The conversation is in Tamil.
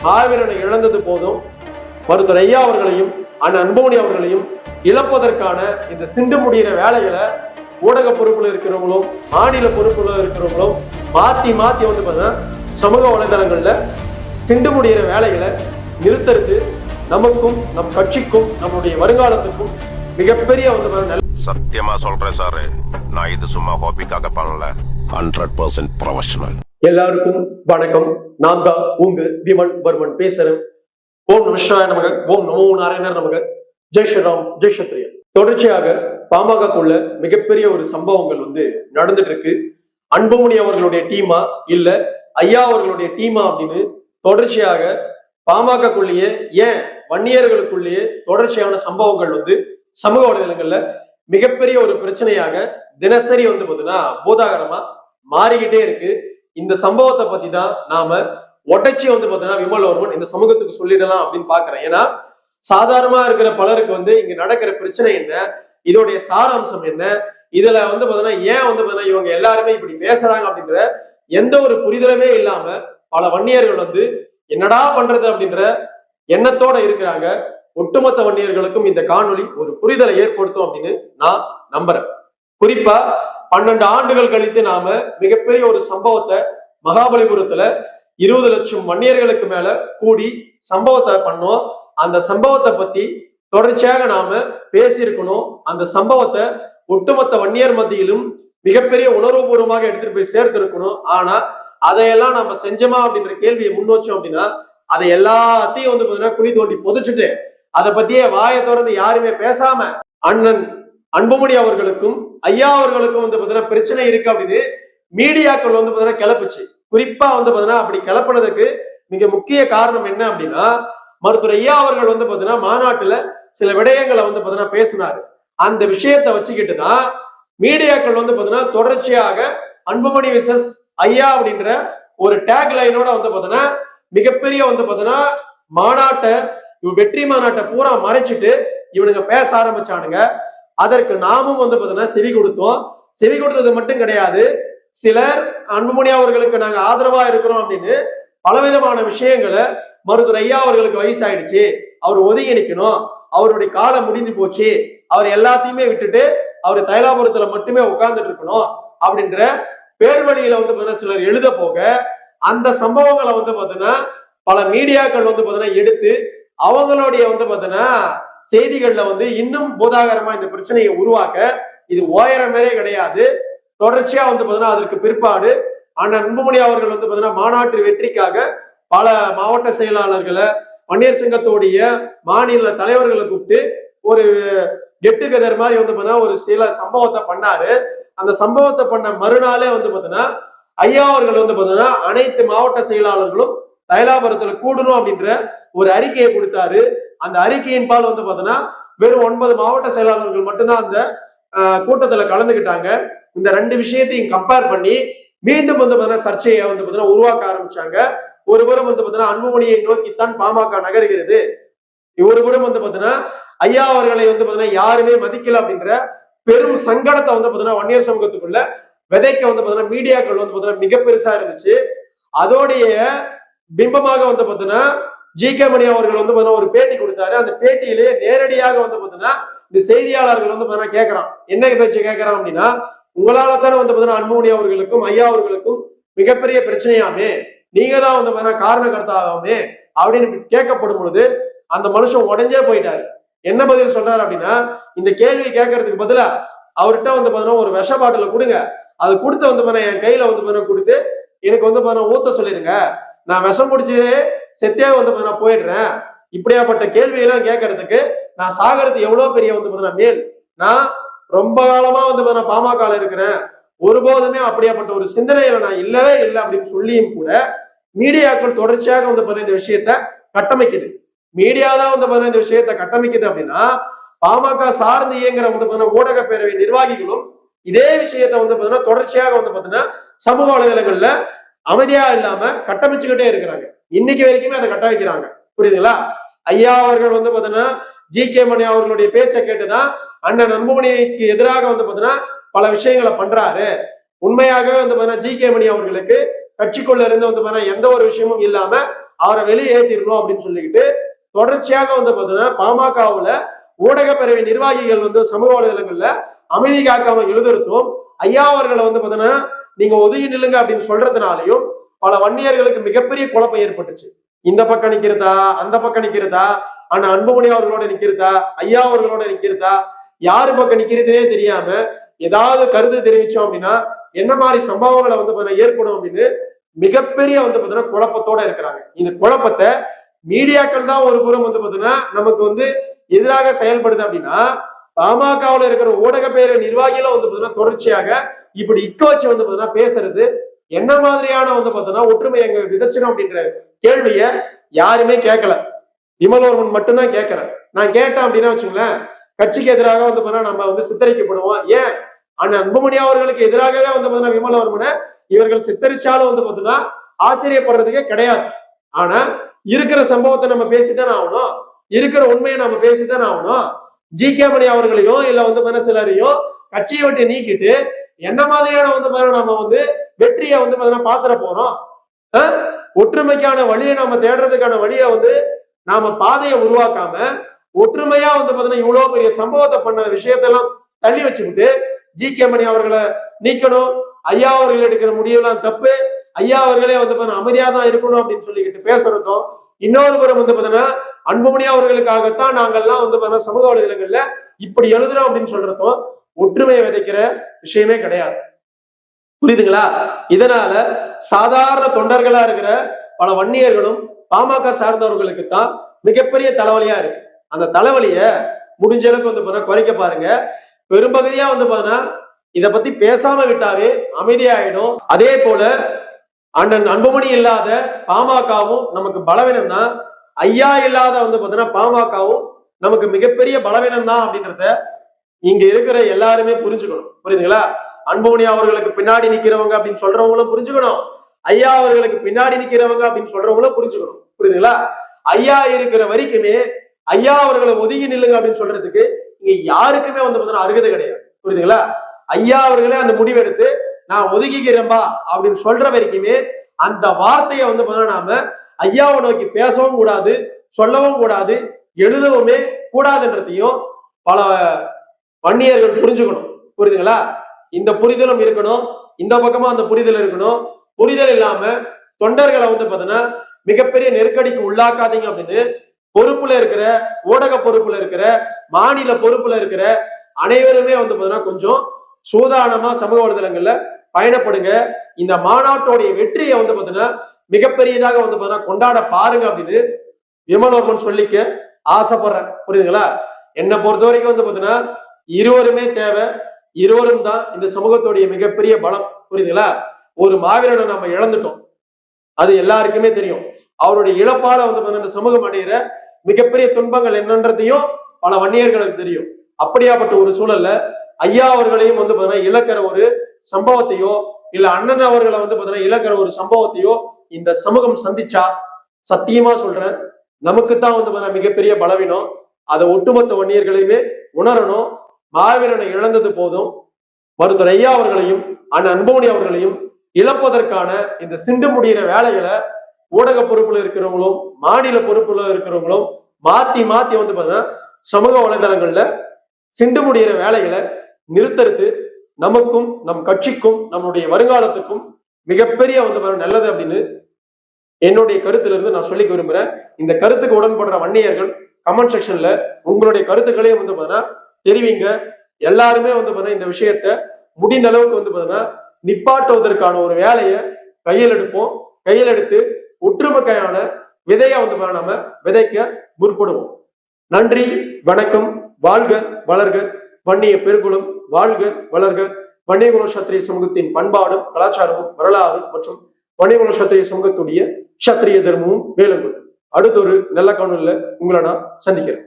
மாவீரனை இழந்தது போதும். மருத்துவர் ஐயா அவர்களையும் அண்ணன் அன்புமணி அவர்களையும் இழப்பதற்கான இந்த சிண்டு முடிகிற வேலைகளை ஊடக பொறுப்புல இருக்கிறவங்களும் மாநில பொறுப்புல இருக்கிறவங்களும் மாத்தி மாத்தி வந்து பார்த்தீங்கன்னா சமூக வலைதளங்கள்ல சிண்டு முடிகிற வேலைகளை நிறுத்தறது நமக்கும் நம் கட்சிக்கும் நம்முடைய வருங்காலத்துக்கும் மிகப்பெரிய வந்து பாத்தீங்கன்னா சத்தியமா சொல்றேன் சார். நான் இது சும்மா ஹாபிக்காக பண்ணல. Hundred percent professional. எல்லாருக்கும் வணக்கம். நான் தான் உங்க விமன் வர்மன் பேசுறேன். ஓம் நம நமக ஓம் நமோ நாராயணர் நமக. ஜெய் ஸ்ரீராம் ஜெய் சத்ரியா தொடர்ச்சியாக பாமகக்குள்ள மிகப்பெரிய ஒரு சம்பவங்கள் வந்து நடந்துட்டு இருக்கு அன்புமணி அவர்களுடைய டீமா இல்ல ஐயா அவர்களுடைய டீமா அப்படின்னு தொடர்ச்சியாக பாமகக்குள்ளேயே ஏன் வன்னியர்களுக்குள்ளேயே தொடர்ச்சியான சம்பவங்கள் வந்து சமூக வலைதளங்கள்ல மிகப்பெரிய ஒரு பிரச்சனையாக தினசரி வந்து பார்த்தீங்கன்னா போதாகரமா மாறிக்கிட்டே இருக்கு. இந்த சம்பவத்தை பத்தி தான் நாம ஒட்டச்சி வந்து பாத்தீங்கன்னா விமலவர்மன் இந்த சமூகத்துக்கு சொல்லிடலாம் அப்படின்னு பாக்குறேன் ஏன்னா சாதாரணமா இருக்கிற பலருக்கு வந்து இங்க நடக்கிற பிரச்சனை என்ன? இதோடைய சாராம்சம் என்ன? இதுல வந்து பாத்தீங்கன்னா ஏன் வந்து பாத்தீங்கன்னா இவங்க எல்லாருமே இப்படி பேசுறாங்க அப்படின்ற எந்த ஒரு புரிதலுமே இல்லாம பல வன்னியர்கள் வந்து என்னடா பண்றது அப்படின்ற எண்ணத்தோட இருக்கிறாங்க. ஒட்டுமொத்த வன்னியர்களுக்கும் இந்த காணொலி ஒரு புரிதலை ஏற்படுத்தும் அப்படின்னு நான் நம்புறேன். குறிப்பா பன்னெண்டு ஆண்டுகள் கழித்து நாம மிகப்பெரிய ஒரு சம்பவத்தை மகாபலிபுரத்துல இருபது லட்சம் வன்னியர்களுக்கு மேல கூடி சம்பவத்தை பண்ணோம். அந்த சம்பவத்தை பத்தி தொடர்ச்சியாக நாம பேசியிருக்கணும். அந்த சம்பவத்தை ஒட்டுமொத்த வன்னியர் மத்தியிலும் மிகப்பெரிய உணர்வுபூர்வமாக எடுத்துட்டு போய் சேர்த்திருக்கணும். ஆனா அதையெல்லாம் நம்ம செஞ்சோமா அப்படின்ற கேள்வியை முன் வச்சோம் அப்படின்னா அதை எல்லாத்தையும் வந்து பாத்தீங்கன்னா குழி தோண்டி புதைச்சிட்டு அதை பத்தியே வாயை திறந்து யாருமே பேசாம அண்ணன் அன்புமணி அவர்களுக்கும் ஐயா அவர்களுக்கும் வந்து பாத்தீங்கன்னா பிரச்சனை இருக்கு அப்படின்னு மீடியாக்கள் வந்து பாத்தீங்கன்னா கிளப்புச்சு. குறிப்பா வந்து பாத்தீங்கன்னா அப்படி கிளப்புனதுக்கு மிக முக்கிய காரணம் என்ன அப்படின்னா மருத்துவர் ஐயா அவர்கள் வந்து பாத்தீங்கன்னா மாநாட்டுல சில விடயங்களை வந்து பாத்தீங்கன்னா பேசினாரு. அந்த விஷயத்தை வச்சுக்கிட்டு தான் மீடியாக்கள் வந்து பாத்தீங்கன்னா தொடர்ச்சியாக அன்புமணி விசஸ் ஐயா அப்படின்ற ஒரு டேக் லைனோட வந்து பாத்தீங்கன்னா மிகப்பெரிய வந்து பாத்தீங்கன்னா மாநாட்டை இவ வெற்றி மாநாட்டை பூரா மறைச்சிட்டு இவனுங்க பேச ஆரம்பிச்சானுங்க. அதற்கு நாமும் வந்து பார்த்தீங்கன்னா செவி கொடுத்தோம். செவி கொடுத்தது மட்டும் கிடையாது. சிலர் அன்புமணி அவர்களுக்கு நாங்க ஆதரவா இருக்கிறோம் அப்படின்னு பலவிதமான விஷயங்களை மருத்துவர் ஐயா அவர்களுக்கு வயசாயிடுச்சு. அவர் ஒதுங்கி நிற்கணும் அவருடைய காலம் முடிஞ்சு போச்சு. அவர் எல்லாத்தையுமே விட்டுட்டு அவர் தைலாபுரத்துல மட்டுமே உட்கார்ந்துட்டு இருக்கணும் அப்படின்ற பேர் வழியில வந்து பார்த்தீங்கன்னா சிலர் எழுத போக அந்த சம்பவங்களை வந்து பார்த்தீங்கன்னா பல மீடியாக்கள் வந்து பார்த்தீங்கன்னா எடுத்து அவங்களுடைய வந்து பார்த்தீங்கன்னா செய்திகள்ல வந்து இன்னும் போதாகரமா இந்த பிரச்சனையை உருவாக்க இது ஓயரமேரே கிடையாது. தொடர்ச்சியா வந்து பாத்தீங்கன்னா அதற்கு பிற்பாடு ஆனா அன்புமணி அவர்கள் வந்து பாத்தீங்கன்னா மாநாட்டு வெற்றிக்காக பல மாவட்ட செயலாளர்களை வன்னியர் சங்கத்தோடைய மாநில தலைவர்களை கூப்பிட்டு ஒரு கெட் டுகெதர் மாதிரி வந்து பாத்தீங்கன்னா ஒரு சில சம்பவத்தை பண்ணாரு. அந்த சம்பவத்தை பண்ண மறுநாளே வந்து பாத்தீங்கன்னா ஐயா அவர்கள் வந்து பாத்தீங்கன்னா அனைத்து மாவட்ட செயலாளர்களும் தைலாபுரத்துல கூடணும் அப்படின்ற ஒரு அறிக்கையை கொடுத்தாரு. அந்த அறிக்கையின் பால் வந்து பார்த்தோன்னா வெறும் ஒன்பது மாவட்ட செயலாளர்கள் மட்டும்தான் அந்த கூட்டத்துல கலந்துக்கிட்டாங்க இந்த ரெண்டு விஷயத்தையும் கம்பேர் பண்ணி மீண்டும் வந்து பார்த்தீங்கன்னா சர்ச்சையை வந்து பார்த்தீங்கன்னா உருவாக்க ஆரம்பிச்சாங்க ஒரு புறம் வந்து பார்த்தீங்கன்னா அன்புமணியை நோக்கித்தான் பாமக நகர்கிறது ஒரு புறம் வந்து பார்த்தீங்கன்னா ஐயா அவர்களை வந்து பார்த்தீங்கன்னா யாருமே மதிக்கல அப்படின்ற பெரும் சங்கடத்தை வந்து பாத்தீங்கன்னா வன்னியர் சமூகத்துக்குள்ள விதைக்க வந்து பார்த்தீங்கன்னா மீடியாக்கள் வந்து பார்த்தீங்கன்னா மிக பெருசா இருந்துச்சு அதோடைய பிம்பமாக வந்து பார்த்தீங்கன்னா ஜி கே மணி அவர்கள் வந்து பாத்தீங்கன்னா ஒரு பேட்டி கொடுத்தாரு. அந்த பேட்டியிலேயே நேரடியாக வந்து பாத்தீங்கன்னா இந்த செய்தியாளர்கள் வந்து பாத்தீங்கன்னா கேட்கறான். என்ன பேச்சு கேட்கறான் அப்படின்னா உங்களால தானே வந்து பாத்தீங்கன்னா அன்புமணி அவர்களுக்கும் ஐயா அவர்களுக்கும் மிகப்பெரிய பிரச்சனையாமே. நீங்க தான் வந்து பாத்தீங்கன்னா காரணகர்த்தாகாமே அப்படின்னு கேட்கப்படும் பொழுது அந்த மனுஷன் உடஞ்சே போயிட்டாரு. என்ன பதில் சொல்றாரு அப்படின்னா இந்த கேள்வி கேட்கறதுக்கு பதிலா அவர்கிட்ட வந்து பாத்தீங்கன்னா ஒரு விஷ பாட்டில கொடுங்க. அது கொடுத்து வந்து பாத்தீங்கன்னா என் கையில வந்து பாத்தீங்கன்னா கொடுத்து எனக்கு வந்து பாத்தீங்கன்னா ஊத்த சொல்லிருங்க. நான் விஷம் முடிச்சு செத்தியாக வந்து பாத்தீங்கன்னா போயிடுறேன். இப்படியாப்பட்ட கேள்வியெல்லாம் கேட்கறதுக்கு நான் சாகிறது எவ்வளவு பெரிய வந்து பாத்தீங்கன்னா மேல்? நான் ரொம்ப காலமா வந்து பார்த்தீங்கன்னா பாமக இருக்கிறேன். ஒருபோதுமே அப்படியாப்பட்ட ஒரு சிந்தனையில நான் இல்லவே இல்லை அப்படின்னு சொல்லியும் கூட மீடியாக்கள் தொடர்ச்சியாக வந்து பார்த்தீங்கன்னா இந்த விஷயத்த கட்டமைக்குது. மீடியா தான் வந்து பார்த்தீங்கன்னா இந்த விஷயத்த கட்டமைக்குது அப்படின்னா பாமக சார்ந்து இயங்குற வந்து பார்த்தீங்கன்னா ஊடக பேரவை நிர்வாகிகளும் இதே விஷயத்த வந்து பாத்தீங்கன்னா தொடர்ச்சியாக வந்து பாத்தீங்கன்னா சமூக வலைதளங்கள்ல அமைதியா இல்லாம கட்டமைச்சுக்கிட்டே இருக்கிறாங்க. இன்னைக்கு வரைக்குமே அதை கட்ட வைக்கிறாங்க. புரியுதுங்களா? ஐயா அவர்கள் வந்து பாத்தீங்கன்னா ஜி கே மணி அவர்களுடைய பேச்சை கேட்டுதான் அண்ணன் அன்புமணிக்கு எதிராக வந்து பாத்தீங்கன்னா பல விஷயங்களை பண்றாரு. உண்மையாகவே வந்து பாத்தீங்கன்னா ஜி கே மணி அவர்களுக்கு கட்சிக்குள்ள இருந்து வந்து பாத்தீங்கன்னா எந்த ஒரு விஷயமும் இல்லாம அவரை வெளியேற்றிடணும் அப்படின்னு சொல்லிக்கிட்டு தொடர்ச்சியாக வந்து பாத்தீங்கன்னா பாமகவுல ஊடக பேரவை நிர்வாகிகள் வந்து சமூக வலைதளங்கள்ல அமைதி காக்காம எழுதுறதும் ஐயா அவர்களை வந்து பாத்தீங்கன்னா நீங்க ஒதுங்கி நில்லுங்க அப்படின்னு சொல்றதுனாலையும் பல வன்னியர்களுக்கு மிகப்பெரிய குழப்பம் ஏற்பட்டுச்சு. இந்த பக்கம் நிக்கிறதா அந்த பக்கம் நிக்கிறதா ஆனா அன்புமணி அவர்களோட நிக்கிறதா ஐயா அவர்களோட நிக்கிறதா யாரு பக்கம் நிக்கிறதுனே தெரியாம ஏதாவது கருத்து தெரிவிச்சோம் அப்படின்னா என்ன மாதிரி சம்பவங்களை வந்து ஏற்படும் அப்படின்னு மிகப்பெரிய வந்து பாத்தீங்கன்னா குழப்பத்தோட இருக்கிறாங்க. இந்த குழப்பத்தை மீடியாக்கள் தான் ஒரு புறம் வந்து பாத்தீங்கன்னா நமக்கு வந்து எதிராக செயல்படுது அப்படின்னா பாமகவுல இருக்கிற ஊடக பேர நிர்வாகிகளும் வந்து பாத்தீங்கன்னா தொடர்ச்சியாக இப்படி இக்க வச்சு வந்து பாத்தீங்கன்னா பேசுறது என்ன மாதிரியான வந்து பார்த்தோன்னா ஒற்றுமை எங்க விதைச்சிடும் அப்படின்ற கேள்விய யாருமே கேட்கல. விமலவர்மன் மட்டும்தான் கேட்கிறேன் நான் கேட்டேன் அப்படின்னா வச்சுங்களேன் கட்சிக்கு எதிராக வந்து பாத்தீங்கன்னா நம்ம வந்து சித்தரிக்கப்படுவோம். ஏன்? அண்ணன் அன்புமணி அவர்களுக்கு எதிராகவே வந்து பார்த்தீங்கன்னா விமலவர்மனை இவர்கள் சித்தரிச்சாலும் வந்து பாத்தீங்கன்னா ஆச்சரியப்படுறதுக்கே கிடையாது. ஆனா இருக்கிற சம்பவத்தை நம்ம பேசித்தானே ஆகணும். இருக்கிற உண்மையை நம்ம பேசித்தானே ஆகணும். ஜி கே மணி அவர்களையும் இல்ல வந்து மனசிலரையும் கட்சியை விட்டு நீக்கிட்டு என்ன மாதிரியான வந்து பாத்தீங்கன்னா நம்ம வந்து வெற்றியை வந்து பாத்தீங்கன்னா பாத்திர போறோம். ஒற்றுமைக்கான வழியை நாம தேடுறதுக்கான வழியை வந்து நாம பாதையை உருவாக்காம ஒற்றுமையா வந்து பாத்தீங்கன்னா இவ்வளவு பெரிய சம்பவத்தை பண்ண விஷயத்தெல்லாம் தள்ளி வச்சுக்கிட்டு ஜி. கே. மணி அவர்களை நீக்கணும் ஐயா அவர்கள் எடுக்கிற முடிவுலாம் தப்பு ஐயா அவர்களே வந்து பாத்தீங்கன்னா அமைதியா தான் இருக்கணும் அப்படின்னு சொல்லிக்கிட்டு பேசுறதும் இன்னொரு புறம் வந்து பாத்தீங்கன்னா அன்புமணி அவர்களுக்காகத்தான் நாங்கள்லாம் வந்து பாத்தீங்கன்னா சமூக வலைதளங்கள்ல இப்படி எழுதுறோம் அப்படின்னு சொல்றதும் ஒற்றுமையை விதைக்கிற விஷயமே கிடையாது. புரியுதுங்களா? இதனால சாதாரண தொண்டர்களா இருக்கிற பல வன்னியர்களும் பாமக சார்ந்தவர்களுக்கு தான் மிகப்பெரிய தலைவலியா இருக்கு. அந்த தலைவலிய முடிஞ்ச அளவுக்கு வந்து பாத்தீங்கன்னா குறைக்க பாருங்க. பெரும்பகுதியா வந்து பாத்தீங்கன்னா இதை பத்தி பேசாம விட்டாவே அமைதியாயிடும். அதே போல அண்ணன் அன்புமணி இல்லாத பாமகவும் நமக்கு பலவீனம் தான் ஐயா இல்லாத வந்து பாத்தீங்கன்னா பாமகவும் நமக்கு மிகப்பெரிய பலவீனம் தான் அப்படின்றத இங்க இருக்கிற எல்லாருமே புரிஞ்சுக்கணும். புரியுதுங்களா? அன்புமணி அவர்களுக்கு பின்னாடி நிக்கிறவங்க அப்படின்னு சொல்றவங்களும் புரிஞ்சுக்கணும். ஐயா அவர்களுக்கு பின்னாடி நிக்கிறவங்க அப்படின்னு சொல்றவங்களும் புரிஞ்சுக்கணும். புரியுதுங்களா? ஐயா இருக்கிற வரைக்குமே ஐயா அவர்களை ஒதுங்கி நில்லுங்க அப்படின்னு சொல்றதுக்கு இங்க யாருக்குமே வந்து பாத்தீங்கன்னா அருகதை கிடையாது. புரியுதுங்களா? ஐயா அவர்களே அந்த முடிவெடுத்து நான் ஒதுக்கிக்கிறேன்பா அப்படின்னு சொல்ற வரைக்குமே அந்த வார்த்தையை வந்து பாத்தீங்கன்னா நாம ஐயாவை நோக்கி பேசவும் கூடாது சொல்லவும் கூடாது எழுதவுமே கூடாதுன்றதையும் பல வன்னியர்கள் புரிஞ்சுக்கணும். புரியுதுங்களா? இந்த புரிதலும் இருக்கணும். இந்த பக்கமா அந்த புரிதல் இருக்கணும். புரிதல் இல்லாம தொண்டர்களை வந்து பாத்தீங்கன்னா மிகப்பெரிய நெருக்கடிக்கு உள்ளாக்காதீங்க அப்படின்னு பொறுப்புல இருக்கிற ஊடக பொறுப்புல இருக்கிற மாநில பொறுப்புல இருக்கிற அனைவருமே வந்து பாத்தீங்கன்னா கொஞ்சம் சூதானமா சமூக வலைதளங்கள்ல பயணப்படுங்க. இந்த மாநாட்டோடைய வெற்றியை வந்து பாத்தீங்கன்னா மிகப்பெரியதாக வந்து பாத்தீங்கன்னா கொண்டாட பாருங்க அப்படின்னு விமலோர்மன் சொல்லிக்க ஆசைப்படுறேன். புரியுதுங்களா? என்னை பொறுத்த வரைக்கும் வந்து பாத்தீங்கன்னா இருவருமே தேவை. இருவரும் தான் இந்த சமூகத்துடைய மிகப்பெரிய பலம். புரியுதுங்களா? ஒரு மாவீரனை நம்ம இழந்துட்டோம். அது எல்லாருக்குமே தெரியும். அவருடைய இழப்பால வந்து இந்த சமூகம் அடைகிற மிகப்பெரிய துன்பங்கள் என்னன்றதையும் பல வன்னியர்களுக்கு தெரியும். அப்படியாப்பட்ட ஒரு சூழல்ல ஐயா அவர்களையும் வந்து பாத்தீங்கன்னா இழக்கிற ஒரு சம்பவத்தையோ இல்ல அண்ணன் அவர்களை வந்து பாத்தீங்கன்னா இழக்கிற ஒரு சம்பவத்தையோ இந்த சமூகம் சந்திச்சா சத்தியமா சொல்றேன் நமக்கு தான் வந்து பாத்தீங்கன்னா மிகப்பெரிய பலவீனம். அதை ஒட்டுமொத்த வன்னியர்களையுமே உணரணும். மாவீரனை இழந்தது போதும். மருத்துவர் ஐயா அவர்களையும் அண்ணன் அன்புமணி அவர்களையும் இழப்பதற்கான இந்த சிண்டு முடிகிற வேலைகளை ஊடக பொறுப்புல இருக்கிறவங்களும் மாநில பொறுப்புல இருக்கிறவங்களும் மாத்தி மாத்தி வந்து பாத்தீங்கன்னா சமூக வலைதளங்கள்ல சிண்டு முடிகிற வேலைகளை நிறுத்தறது நமக்கும் நம் கட்சிக்கும் நம்முடைய வருங்காலத்துக்கும் மிகப்பெரிய வந்து நல்லது அப்படின்னு என்னுடைய கருத்துல இருந்து நான் சொல்லிக்க விரும்புறேன். இந்த கருத்துக்கு உடன்படுற வன்னியர்கள் கமெண்ட் செக்ஷன்ல உங்களுடைய கருத்துக்களையும் வந்து பாத்தீங்கன்னா தெரிவிங்க. எல்லாருமே வந்து பாத்தீங்கன்னா இந்த விஷயத்த முடிந்த அளவுக்கு வந்து பாத்தீங்கன்னா நிப்பாட்டுவதற்கான ஒரு வேலையை கையில் எடுப்போம். கையில் எடுத்து ஒற்றுமைக்கையான விதையா வந்து நம்ம விதைக்க முற்படுவோம். நன்றி வணக்கம் வாழ்க வளர்க வன்னிய பெருகுலம் வாழ்க வளர்க. வன்னியகுல சத்திரிய சமூகத்தின் பண்பாடும் கலாச்சாரமும் வரலாறு மற்றும் வன்னியகுல சத்திரிய சமூகத்துடைய சத்திரிய தர்மமும் வேலுங்கள் அடுத்த ஒரு நல்ல காணொலியில உங்களை நான் சந்திக்கிறேன்.